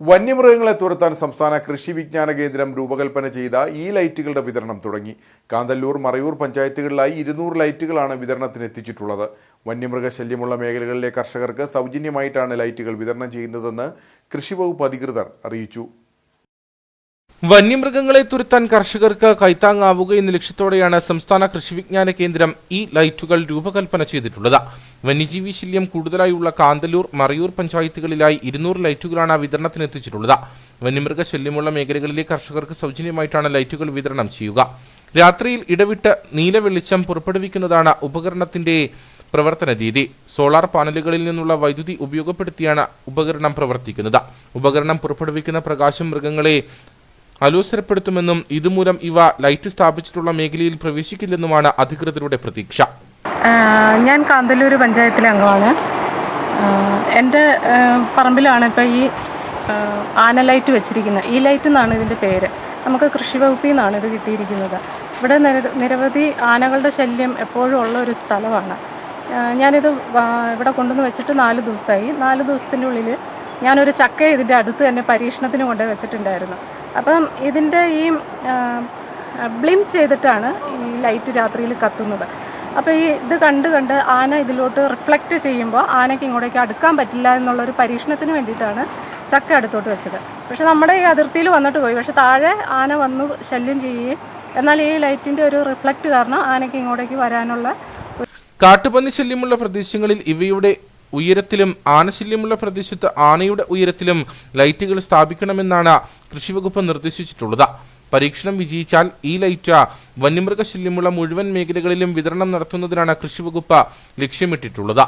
വന്യമൃഗങ്ങളെ തുരത്താൻ സംസ്ഥാന കൃഷി വിജ്ഞാന കേന്ദ്രം രൂപകൽപ്പന ചെയ്ത ഈ ലൈറ്റുകളുടെ വിതരണം തുടങ്ങി. കാന്തല്ലൂർ മറയൂർ പഞ്ചായത്തുകളിലായി ഇരുന്നൂറ് ലൈറ്റുകളാണ് വിതരണത്തിന് എത്തിച്ചിട്ടുള്ളത് വന്യമൃഗ ശല്യമുള്ള മേഖലകളിലെ കർഷകർക്ക് സൗജന്യമായിട്ടാണ് ലൈറ്റുകൾ വിതരണം ചെയ്യുന്നതെന്ന് കൃഷി വകുപ്പ് അധികൃതർ അറിയിച്ചു. വന്യമൃഗങ്ങളെ തുരുത്താൻ കർഷകർക്ക് കൈത്താങ്ങാവുക എന്ന ലക്ഷ്യത്തോടെയാണ് സംസ്ഥാന കൃഷി വിജ്ഞാന കേന്ദ്രം ഈ ലൈറ്റുകൾ രൂപകൽപ്പന ചെയ്തിട്ടുള്ളത്. വന്യജീവി ശല്യം കൂടുതലായുള്ള കാന്തല്ലൂർ മറയൂർ പഞ്ചായത്തുകളിലായി ഇരുന്നൂറ് ലൈറ്റുകളാണ് വിതരണത്തിന് എത്തിച്ചിട്ടുള്ളത്. വന്യമൃഗ ശല്യമുള്ള മേഖലകളിലെ കർഷകർക്ക് സൗജന്യമായിട്ടാണ് ലൈറ്റുകൾ വിതരണം ചെയ്യുക. രാത്രിയിൽ ഇടവിട്ട് നീല വെളിച്ചം പുറപ്പെടുവിക്കുന്നതാണ് ഉപകരണത്തിന്റെ പ്രവർത്തന രീതി. സോളാർ പാനലുകളിൽ നിന്നുള്ള വൈദ്യുതി ഉപയോഗപ്പെടുത്തിയാണ് ഉപകരണം പ്രവർത്തിക്കുന്നത്. ഉപകരണം പുറപ്പെടുവിക്കുന്ന പ്രകാശം മൃഗങ്ങളെ അലോസരപ്പെടുത്തുമെന്നും ഇതുമൂലം ഇവ ലൈറ്റ് സ്ഥാപിച്ചിട്ടുള്ള മേഖലയിൽ പ്രവേശിക്കില്ലെന്നുമാണ് അധികൃതരുടെ പ്രതീക്ഷ. ഞാൻ കാന്തല്ലൂർ പഞ്ചായത്തിലെ അംഗമാണ്. എന്റെ പറമ്പിലാണ് ഇപ്പോൾ ഈ ആന ലൈറ്റ് വെച്ചിരിക്കുന്നത്. ഈ ലൈറ്റ് എന്നാണ് ഇതിന്റെ പേര്? നമുക്ക് കൃഷി വകുപ്പിൽ നിന്നാണ് ഇത് കിട്ടിയിരിക്കുന്നത്. ഇവിടെ നിര- നിരവധി ആനകളുടെ ശല്യം എപ്പോഴും ഉള്ള ഒരു സ്ഥലമാണ്. ഞാനിത് ഇവിടെ കൊണ്ടുവന്ന് വെച്ചിട്ട് നാല് ദിവസമായി. നാല് ദിവസത്തിന്റെ ഉള്ളിൽ ഞാനൊരു ചക്ക ഇതിന്റെ അടുത്ത് തന്നെ പരീക്ഷണത്തിന് കൊണ്ടുപോയി വെച്ചിട്ടുണ്ടായിരുന്നു. അപ്പം ഇതിന്റെ ഈ ബ്ലിം ചെയ്തിട്ടാണ് ഈ ലൈറ്റ് രാത്രിയിൽ കത്തുന്നത്. അപ്പോൾ ഈ ഇത് കണ്ട് കണ്ട് ആന ഇതിലോട്ട് റിഫ്ലക്റ്റ് ചെയ്യുമ്പോൾ ആനയ്ക്ക് ഇങ്ങോട്ടേക്ക് അടുക്കാൻ പറ്റില്ല എന്നുള്ളൊരു പരീക്ഷണത്തിന് വേണ്ടിയിട്ടാണ് ചക്ക അടുത്തോട്ട് വെച്ചത്. പക്ഷെ നമ്മുടെ ഈ അതിർത്തിയിൽ വന്നിട്ട് പോയി. പക്ഷെ താഴെ ആന വന്ന് ശല്യം ചെയ്യുകയും എന്നാൽ ഈ ലൈറ്റിന്റെ ഒരു റിഫ്ലക്റ്റ് കാരണം ആനയ്ക്ക് ഇങ്ങോട്ടേക്ക് വരാനുള്ള കാട്ടുപന്നി ശല്യമുള്ള പ്രദേശങ്ങളിൽ ഇവയുടെ ഉയരത്തിലും ആനശല്യമുള്ള പ്രദേശത്ത് ആനയുടെ ഉയരത്തിലും ലൈറ്റുകൾ സ്ഥാപിക്കണമെന്നാണ് കൃഷിവകുപ്പ് നിർദ്ദേശിച്ചിട്ടുള്ളത്. പരീക്ഷണം വിജയിച്ചാൽ ഈ ലൈറ്റ് വന്യമൃഗശല്യമുള്ള മുഴുവൻ മേഖലകളിലും വിതരണം നടത്തുന്നതിനാണ് കൃഷിവകുപ്പ് ലക്ഷ്യമിട്ടിട്ടുള്ളത്.